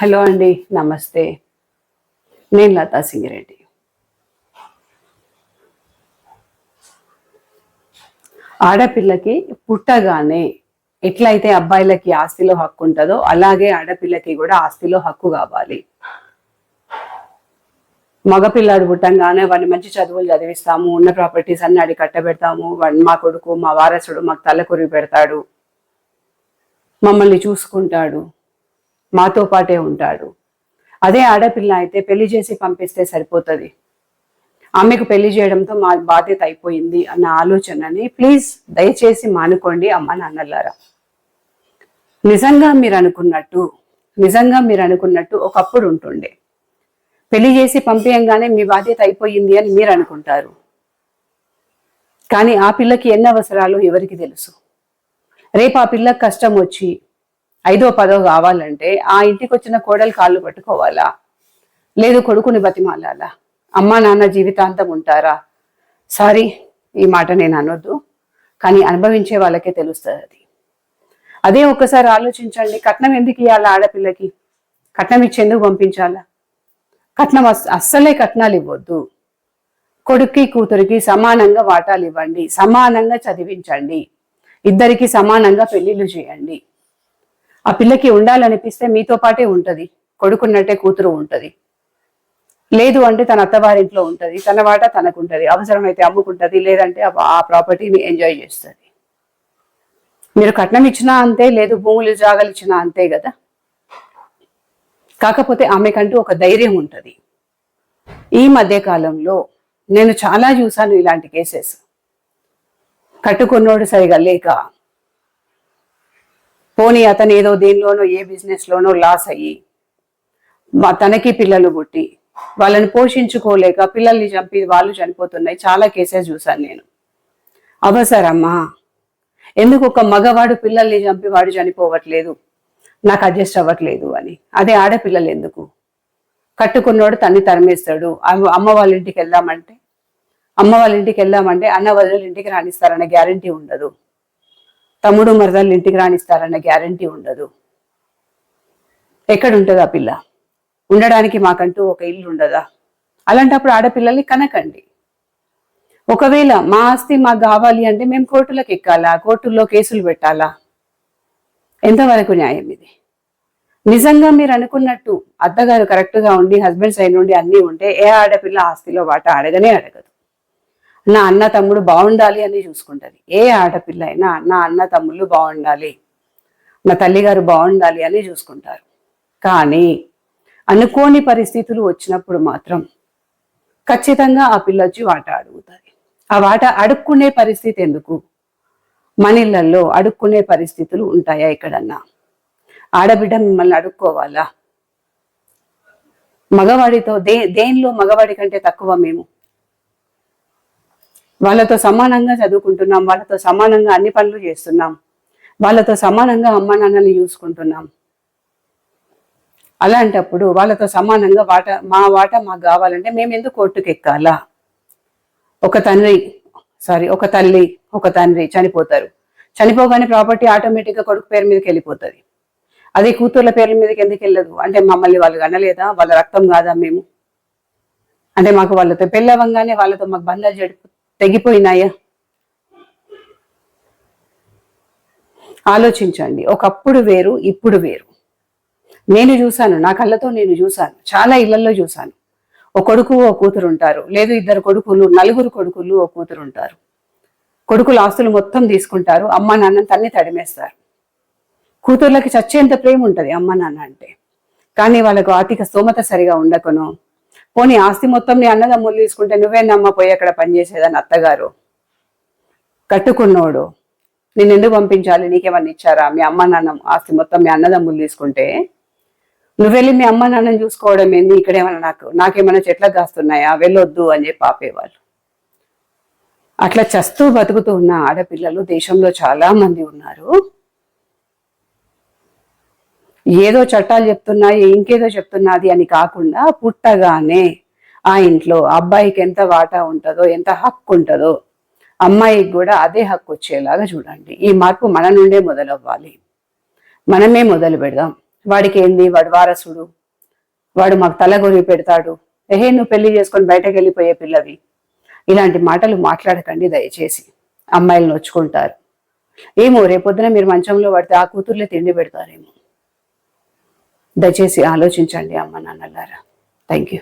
Hello అండి నమస్తే. నేను లతా సింగిరెడ్డి. ఆడపిల్లకి పుట్టగానే ఎట్లయితే అబ్బాయిలకి ఆస్తిలో హక్కు ఉంటుందో అలాగే ఆడపిల్లకి కూడా ఆస్తిలో హక్కు కావాలి. మగపిల్లాడు పుట్టంగానే వాడిని మంచి చదువులు చదివిస్తాము ఉన్న ప్రాపర్టీస్ అన్ని అడిగి కట్టబెడతాము వాడిని మా కొడుకు మా వారసుడు మాకు తలకొరి పెడతాడు మమ్మల్ని చూసుకుంటాడు. మాతో పాటే ఉంటాడు. అదే ఆడపిల్ల అయితే పెళ్ళి చేసి పంపిస్తే సరిపోతుంది. ఆమెకు పెళ్ళి చేయడంతో మా బాధ్యత అయిపోయింది అన్న ఆలోచనని ప్లీజ్ దయచేసి మానుకోండి అమ్మ నాన్నలారా. నిజంగా మీరు అనుకున్నట్టు నిజంగా మీరు అనుకున్నట్టు ఒకప్పుడు ఉంటుండే. పెళ్ళి చేసి పంపించగానే మీ బాధ్యత అయిపోయింది అని మీరు అనుకుంటారు. కానీ ఆ పిల్లకి ఎన్ని అవసరాలు ఎవరికి తెలుసు. రేపు ఆ పిల్లకి కష్టం వచ్చి ఐదో పదో కావాలంటే ఆ ఇంటికి వచ్చిన కోడలు కాళ్ళు పట్టుకోవాలా? లేదు కొడుకుని బతిమాలాలా? అమ్మా నాన్న జీవితాంతం ఉంటారా? సారీ ఈ మాట నేను అనొద్దు. కానీ అనుభవించే వాళ్ళకే తెలుస్తుంది. అది అదే ఒక్కసారి ఆలోచించండి కట్నం ఎందుకు ఇవ్వాలి ఆడపిల్లకి? కట్నం ఇచ్చేందుకు పంపించాలా? కట్నం అస్సలే కట్నాలు ఇవ్వద్దు. కొడుక్కి కూతురికి సమానంగా వాటాలు ఇవ్వండి సమానంగా చదివించండి. ఇద్దరికి సమానంగా పెళ్ళిళ్ళు చేయండి. ఆ పిల్లకి ఉండాలనిపిస్తే మీతో పాటే ఉంటది. కొడుకున్నట్టే కూతురు ఉంటది. లేదు అంటే తన అత్తవారింట్లో ఉంటది. తన వాట తనకుంటది. అవసరమైతే అమ్ముకుంటది. లేదంటే ఆ- ప్రాపర్టీని ఎంజాయ్ చేస్తుంది. మీరు కట్నం ఇచ్చినా అంతే లేదు భూములు జాగాలు ఇచ్చినా అంతే కదా? కాకపోతే ఆమెకంటూ ఒక ధైర్యం ఉంటుంది. ఈ మధ్య కాలంలో నేను చాలా చూశాను ఇలాంటి కేసెస్. కట్టుకున్నోడు సరిగా లేక పోనీ అతను ఏదో దేనిలోనో ఏ బిజినెస్ లోనో లాస్ అయ్యి మా తనకి పిల్లలు పుట్టి వాళ్ళని పోషించుకోలేక పిల్లల్ని చంపి వాళ్ళు చనిపోతున్నాయి. చాలా కేసెస్ చూశాను నేను. అవసరమ్మా ఎందుకు ఒక మగవాడు పిల్లల్ని చంపి వాడు చనిపోవట్లేదు? నాకు అడ్జస్ట్ అవ్వట్లేదు అని. అదే ఆడపిల్లలు ఎందుకు? కట్టుకున్నోడు తన్ని తరిమేస్తాడు. అమ్మ అమ్మ వాళ్ళ ఇంటికి వెళ్దామంటే అమ్మ వాళ్ళ ఇంటికి వెళ్దామంటే అన్న వదిలి ఇంటికి రాణిస్తారన్న గ్యారంటీ ఉండదు. తమ్ముడు మరదళ్ళు ఇంటికి రాణిస్తారన్న గ్యారంటీ ఉండదు. ఎక్కడ పిల్ల? ఉండడానికి మాకంటూ ఒక ఇల్లు ఉండదా? అలాంటప్పుడు ఆడపిల్లల్ని కనకండి. ఒకవేళ మా ఆస్తి మాకు కావాలి అంటే మేము కోర్టులకు ఎక్కాలా? కోర్టుల్లో కేసులు పెట్టాలా? ఎంతవరకు న్యాయం ఇది? నిజంగా మీరు అనుకున్నట్టు అత్తగారు కరెక్ట్గా ఉండి హస్బెండ్ సైడ్ నుండి అన్నీ ఉంటే ఏ ఆడపిల్ల ఆస్తిలో వాటా అడగనే అడగదు. నా అన్న తమ్ముడు బాగుండాలి అని చూసుకుంటది. ఏ ఆడపిల్ల అయినా నా అన్న తమ్ముళ్ళు బాగుండాలి. నా తల్లిగారు బాగుండాలి అని చూసుకుంటారు. కానీ అనుకోని పరిస్థితులు వచ్చినప్పుడు మాత్రం ఖచ్చితంగా ఆ పిల్ల వచ్చి వాట అడుగుతుంది. ఆ వాట అడుక్కునే పరిస్థితి ఎందుకు? మన అడుక్కునే పరిస్థితులు ఉంటాయా ఎక్కడన్నా? ఆడబిడ్డ మిమ్మల్ని అడుక్కోవాలా? మగవాడితో దే దేనిలో మగవాడి కంటే తక్కువ మేము? వాళ్ళతో సమానంగా చదువుకుంటున్నాం వాళ్ళతో సమానంగా అన్ని పనులు చేస్తున్నాం వాళ్ళతో సమానంగా అమ్మ నాన్నని చూసుకుంటున్నాం. అలాంటప్పుడు వాళ్ళతో సమానంగా వాట మా వాట మాకు కావాలంటే మేము ఎందుకు కోర్టుకు ఎక్కాలా ఒక తండ్రి సారీ ఒక తల్లి ఒక తండ్రి చనిపోతారు. చనిపోగానే ప్రాపర్టీ ఆటోమేటిక్గా కొడుకు పేరు మీదకి వెళ్ళిపోతుంది. అదే కూతుర్ల పేర్ల మీదకి ఎందుకు వెళ్ళదు? అంటే మమ్మల్ని వాళ్ళు కనలేదా? వాళ్ళ రక్తం కాదా మేము? అంటే మాకు వాళ్ళతో పెళ్ళవంగానే వాళ్ళతో మాకు బంధాలు జరుపు తెగిపోయినాయా? ఆలోచించండి. ఒకప్పుడు వేరు ఇప్పుడు వేరు. నేను చూశాను నా కళ్ళతో నేను చూశాను చాలా ఇళ్ళలో చూశాను. ఒక కొడుకు ఓ కూతురు ఉంటారు. లేదు ఇద్దరు కొడుకులు నలుగురు కొడుకులు ఓ కూతురు ఉంటారు. కొడుకులు ఆస్తులు మొత్తం తీసుకుంటారు. అమ్మ నాన్న తన్ని తడిమేస్తారు. కూతుర్లకి చచ్చేంత ప్రేమ ఉంటుంది అమ్మ నాన్న అంటే. కానీ వాళ్ళకు ఆర్థిక స్తోమత సరిగా ఉండకను. పోనీ ఆస్తి మొత్తం నీ అన్నదమ్ములు తీసుకుంటే నువ్వేనమ్మ పోయి అక్కడ పనిచేసేదని అత్తగారు? కట్టుకున్నోడు నేను ఎందుకు పంపించాలి? నీకేమన్నా ఇచ్చారా? మీ అమ్మ నాన్న ఆస్తి మొత్తం మీ అన్నదమ్ములు తీసుకుంటే? నువ్వు వెళ్ళి మీ అమ్మ నాన్నని చూసుకోవడం ఏంది? ఇక్కడేమన్నా నాకు నాకేమైనా చెట్లకు కాస్తున్నాయా? వెళ్ళొద్దు అని చెప్పి ఆపేవాళ్ళు. అట్లా చస్తూ బతుకుతూ ఉన్న ఆడపిల్లలు దేశంలో చాలా మంది ఉన్నారు. ఏదో చట్టాలు చెప్తున్నాయి ఇంకేదో చెప్తున్నది అని కాకుండా పుట్టగానే ఆ ఇంట్లో అబ్బాయికి ఎంత వాటా ఉంటుందో ఎంత హక్కు ఉంటుందో అమ్మాయికి కూడా అదే హక్కు వచ్చేలాగా చూడండి. ఈ మార్పు మన నుండే మొదలవ్వాలి. మనమే మొదలు పెడదాం. వాడికి ఏంది? వాడు వారసుడు. వాడు మాకు తలగొరి పెడతాడు. ఏహే నువ్వు పెళ్ళి చేసుకొని బయటకు వెళ్ళిపోయే పిల్లవి. ఇలాంటి మాటలు మాట్లాడకండి దయచేసి. అమ్మాయిలు నొచ్చుకుంటారు. ఏమో రేపొద్దున మీరు మంచంలో పడితే ఆ కూతుర్లే తిండి పెడతారేమో. దయచేసి ఆలోచించండి అమ్మ నాన్నలారా. Thank you